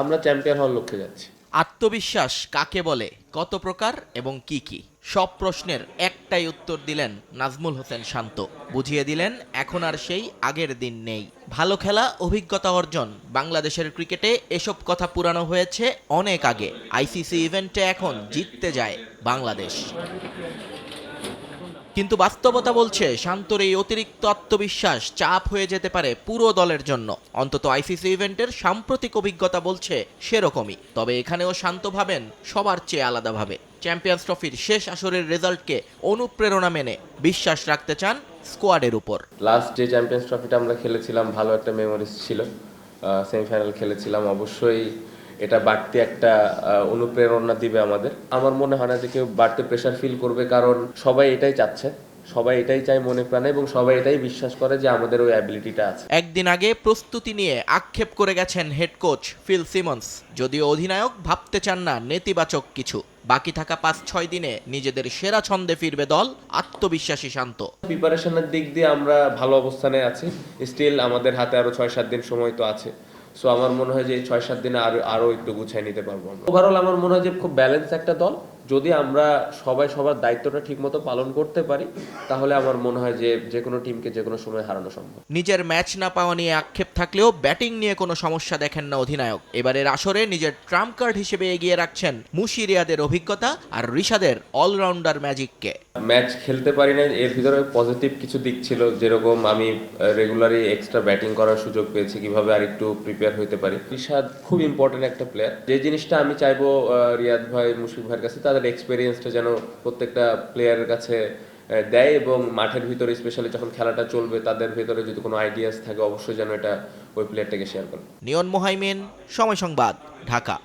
আমরা চ্যাম্পিয়ন হওয়ার লক্ষ্যে যাচ্ছি। আত্মবিশ্বাস কাকে বলে, কত প্রকার এবং কি কি? সব প্রশ্নের একটাই উত্তর দিলেন নাজমুল হোসেন শান্ত। বুঝিয়ে দিলেন, এখন আর সেই আগের দিন নেই। ভালো খেলা, অভিজ্ঞতা অর্জন। বাংলাদেশের ক্রিকেটে এসব কথা পুরানো হয়েছে অনেক আগে। আইসিসি ইভেন্টে এখন জিততে যায় বাংলাদেশ। কিন্তু বাস্তবতা বলছে, শান্তর এই অতিরিক্ত আত্মবিশ্বাস চাপ হয়ে যেতে পারে পুরো দলের জন্য। অন্তত আইসিসি ইভেন্টের সাম্প্রতিক অভিজ্ঞতা বলছে সেরকমই। তবে এখানেও শান্ত ভাবেন, সবার চেয়ে আলাদাভাবে। চ্যাম্পিয়ন্স ট্রফির শেষ আসরের রেজাল্টকে অনুপ্রেরণা মেনে বিশ্বাস রাখতে চান স্কোয়াডের উপর। লাস্ট যে চ্যাম্পিয়ন্স ট্রফিটা আমরা খেলেছিলাম, ভালো একটা মেমোরিজ ছিল। সেমিফাইনাল খেলেছিলাম। অবশ্যই এটা বাড়তি একটা অনুপ্রেরণা দিবে আমাদের। আমার মনে হয় না যে কেউ বাড়তি প্রেশার ফিল করবে কারণ সবাই এটাই চাচ্ছে। সবাই এটাই চায় মনে প্রাণে এবং সবাই এটাই বিশ্বাস করে যে আমাদের ওই অ্যাবিলিটিটা আছে। একদিন আগে প্রস্তুতি নিয়ে আক্ষেপ করে গেছেন হেড কোচ ফিল সিমন্স যদিও অধিনায়ক ভাবতে চান না নেতিবাচক কিছু। বাকি থাকা পাঁচ ছয় দিনে নিজেদের সেরা ছন্দে ফিরবে দল আত্মবিশ্বাসী শান্ত। প্রিপারেশনের দিক দিয়ে আমরা ভালো অবস্থানে আছি। স্টিল আমাদের হাতে আরও ছয় সাত দিন সময় তো আছে। সো আমার মনে হয় যে ছয় সাত দিনে আরও একটু গুছাই নিতে পারব ওভারঅল আমার মনে হয় যে খুব ব্যালেন্স একটা দল। যদি আমরা সবাই সবার দায়িত্বটা ঠিকমতো পালন করতে পারি তাহলে আমার মনে হয় যে যে কোনো টিমকে যে কোনো সময় হারানো সম্ভব। নিজের ম্যাচ না পাওয়া নিয়ে আক্ষেপ থাকলেও ব্যাটিং নিয়ে কোনো সমস্যা দেখেন না অধিনায়ক। এবারের আসরে নিজের ট্রাম্প কার্ড হিসেবে এগিয়ে রাখছেন মুশিরিয়াদের অভিজ্ঞতা আর ঋষাদের অলরাউন্ডার ম্যাজিককে ম্যাচ খেলতে পারি না এর ভিতরে পজিটিভ কিছু দিক ছিল যেরকম আমি রেগুলারই এক্সট্রা ব্যাটিং করার সুযোগ পেয়েছি কীভাবে আর একটু প্রিপেয়ার হতে পারি। রিশাদ খুব ইম্পর্টেন্ট একটা প্লেয়ার যে জিনিসটা আমি চাইব রিয়াদ ভাই মুশফিক ভাইয়ের কাছে তাদের এক্সপিরিয়েন্সটা যেন প্রত্যেকটা প্লেয়ারের কাছে দেয় এবং মাঠের ভিতরে স্পেশালি যখন খেলাটা চলবে, তাদের ভিতরে যদি কোনো আইডিয়াস থাকে, অবশ্যই যেন এটা ওই প্লেয়ারটাকে শেয়ার করে। নিয়ন মোহাইমেন, সময় সংবাদ, ঢাকা।